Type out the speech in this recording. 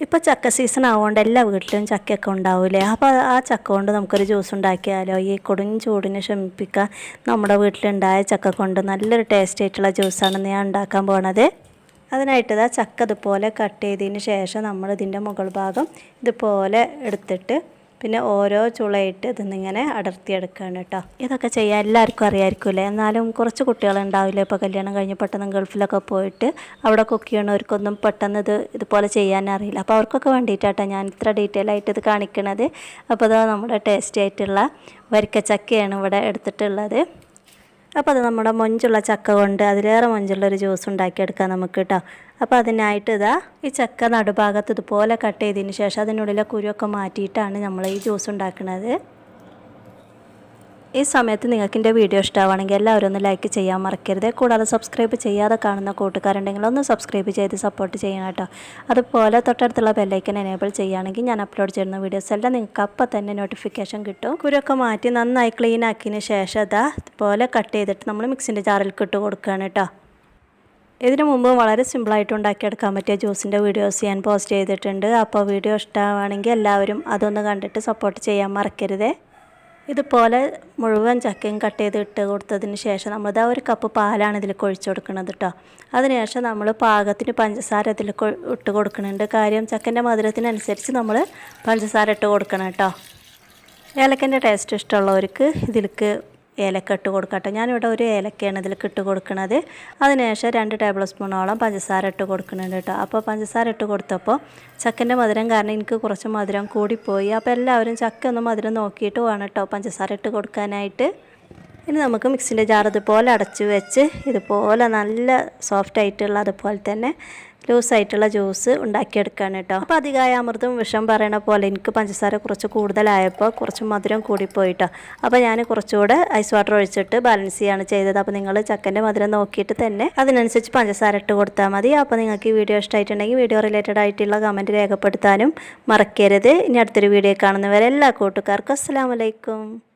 ഇപ്പോൾ ചക്ക സീസൺ ആവുകൊണ്ട് എല്ലാ വീട്ടിലും ചക്കയൊക്കെ ഉണ്ടാവില്ലേ അപ്പോൾ ആ ചക്ക കൊണ്ട് നമുക്കൊരു ജ്യൂസ് ഉണ്ടാക്കിയാലോ? ഈ കൊടും ചൂടിനെ ശമിപ്പിക്കാൻ നമ്മുടെ വീട്ടിലുണ്ടായ ചക്ക കൊണ്ട് നല്ലൊരു ടേസ്റ്റ് ആയിട്ടുള്ള ജ്യൂസാണ് ഞാൻ ഉണ്ടാക്കാൻ പോണത്. അതിനായിട്ട് ഇതാ ചക്ക ഇതുപോലെ കട്ട് ചെയ്തതിന് ശേഷം നമ്മൾ ഇതിന്റെ മുകൾ ഭാഗം ഇതുപോലെ എടുത്തിട്ട് പിന്നെ ഓരോ ചുളയിട്ട് ഇതിന്നിങ്ങനെ അടർത്തിയെടുക്കുകയാണ് കേട്ടോ. ഇതൊക്കെ ചെയ്യാൻ എല്ലാവർക്കും അറിയാമായിരിക്കുമല്ലേ എന്നാലും കുറച്ച് കുട്ടികളുണ്ടാവില്ലേ? ഇപ്പോൾ കല്യാണം കഴിഞ്ഞ് പെട്ടെന്ന് ഗൾഫിലൊക്കെ പോയിട്ട് അവിടെ കുക്ക് ചെയ്യണവർക്കൊന്നും പെട്ടെന്ന് ഇത് ഇതുപോലെ ചെയ്യാൻ അറിയില്ല. അപ്പോൾ അവർക്കൊക്കെ വേണ്ടിയിട്ടാട്ടോ ഞാൻ ഇത്ര ഡീറ്റെയിൽ ആയിട്ട് ഇത് കാണിക്കണത്. അപ്പോൾ അത് നമ്മുടെ ടേസ്റ്റി ആയിട്ടുള്ള വരിക്കച്ചക്കയാണ് ഇവിടെ എടുത്തിട്ടുള്ളത്. അപ്പോൾ അത് നമ്മുടെ മൊഞ്ചുള്ള ചക്ക കൊണ്ട് അതിലേറെ മൊഞ്ചുള്ള ഒരു ജ്യൂസ് ഉണ്ടാക്കിയെടുക്കാം നമുക്ക് കേട്ടോ അപ്പോൾ അതിനായിട്ട് ഇതാ ഈ ചക്ക നടുഭാഗത്ത് ഇതുപോലെ കട്ട് ചെയ്തതിന് ശേഷം അതിനുള്ളിലെ കുരുവൊക്കെ മാറ്റിയിട്ടാണ് നമ്മൾ ഈ ജ്യൂസ് ഉണ്ടാക്കുന്നത് ഈ സമയത്ത് നിങ്ങൾക്ക് എന്റെ വീഡിയോ ഇഷ്ടമാണെങ്കിൽ എല്ലാവരും ഒന്ന് ലൈക്ക് ചെയ്യാൻ മറക്കരുത്. കൂടാതെ സബ്സ്ക്രൈബ് ചെയ്യാതെ കാണുന്ന കൂട്ടുകാരുണ്ടെങ്കിൽ ഒന്ന് സബ്സ്ക്രൈബ് ചെയ്ത് സപ്പോർട്ട് ചെയ്യണം കേട്ടോ. അതുപോലെ തൊട്ടടുത്തുള്ള ബെല്ലൈക്കൻ എനേബിൾ ചെയ്യുകയാണെങ്കിൽ ഞാൻ അപ്ലോഡ് ചെയ്യുന്ന വീഡിയോസ് എല്ലാം നിങ്ങൾക്ക് അപ്പം തന്നെ നോട്ടിഫിക്കേഷൻ കിട്ടും. കുരൊക്കെ മാറ്റി നന്നായി ക്ലീൻ ആക്കിയതിന് ശേഷം ഇതാ ഇതുപോലെ കട്ട് ചെയ്തിട്ട് നമ്മൾ മിക്സിന്റെ ജാറിൽ ഇട്ട് കൊടുക്കുകയാണ് കേട്ടോ. ഇതിനു മുമ്പ് വളരെ സിമ്പിളായിട്ട് ഉണ്ടാക്കിയെടുക്കാൻ പറ്റിയ ജ്യൂസിന്റെ വീഡിയോസ് ഞാൻ പോസ്റ്റ് ചെയ്തിട്ടുണ്ട്. അപ്പോൾ വീഡിയോ ഇഷ്ടമാണെങ്കിൽ എല്ലാവരും അതൊന്ന് കണ്ടിട്ട് സപ്പോർട്ട് ചെയ്യാൻ മറക്കരുതേ. ഇതുപോലെ മുഴുവൻ ചക്കയും കട്ട് ചെയ്ത് ഇട്ട് കൊടുത്തതിന് ശേഷം നമ്മൾ ഇതാ ഒരു കപ്പ് പാലാണ് ഇതിൽ ഒഴിച്ചു കൊടുക്കുന്നത് കേട്ടോ അതിനുശേഷം നമ്മൾ പാകത്തിന് പഞ്ചസാര ഇതിൽ ഇട്ട് കൊടുക്കുന്നുണ്ട് കാര്യം ചക്കന്റെ മധുരത്തിനനുസരിച്ച് നമ്മൾ പഞ്ചസാര ഇട്ട് കൊടുക്കണം കേട്ടോ ഏലക്കന്റെ ടേസ്റ്റ് ഇഷ്ടമുള്ളവർക്ക് ഇതിലേക്ക് ഏലക്ക ഇട്ട് കൊടുക്കട്ടെ. ഞാനിവിടെ ഒരു ഏലക്കയാണ് ഇതിലേക്ക് ഇട്ട് കൊടുക്കുന്നത് അതിനുശേഷം രണ്ട് ടേബിൾ സ്പൂണോളം പഞ്ചസാര ഇട്ട് കൊടുക്കുന്നുണ്ട് കേട്ടോ. അപ്പോൾ പഞ്ചസാര ഇട്ട് കൊടുത്തപ്പോൾ ചക്കന്റെ മധുരം കാരണം എനിക്ക് കുറച്ച് മധുരം കൂടിപ്പോയി. അപ്പോൾ എല്ലാവരും ചക്ക ഒന്ന് മധുരം നോക്കിയിട്ട് വേണം കേട്ടോ പഞ്ചസാര ഇട്ട് കൊടുക്കാനായിട്ട്. ഇനി നമുക്ക് മിക്സിന്റെ ജാർ ഇതുപോലെ അടച്ച് വെച്ച് ഇതുപോലെ നല്ല സോഫ്റ്റ് ആയിട്ടുള്ള അതുപോലെ തന്നെ ലൂസായിട്ടുള്ള ജ്യൂസ് ഉണ്ടാക്കിയെടുക്കുകയാണ് കേട്ടോ. അപ്പോൾ അധികമായ അമൃതും വിഷം പറയണ പോലെ എനിക്ക് പഞ്ചസാര കുറച്ച് കൂടുതലായപ്പോൾ കുറച്ച് മധുരം കൂടിപ്പോയിട്ടോ. അപ്പോൾ ഞാൻ കുറച്ചുകൂടെ ഐസ് വാട്ടർ ഒഴിച്ചിട്ട് ബാലൻസ് ചെയ്യാണ് ചെയ്തത്. അപ്പോൾ നിങ്ങൾ ചക്കന്റെ മധുരം നോക്കിയിട്ട് തന്നെ അതിനനുസരിച്ച് പഞ്ചസാര ഇട്ട് കൊടുത്താൽ മതി. അപ്പോൾ നിങ്ങൾക്ക് ഈ വീഡിയോ ഇഷ്ടമായിട്ടുണ്ടെങ്കിൽ വീഡിയോ റിലേറ്റഡ് ആയിട്ടുള്ള കമന്റ് രേഖപ്പെടുത്താനും മറക്കരുത്. ഇനി അടുത്തൊരു വീഡിയോ കാണുന്നവരെ എല്ലാ കൂട്ടുകാർക്കും അസ്സാം വലൈക്കും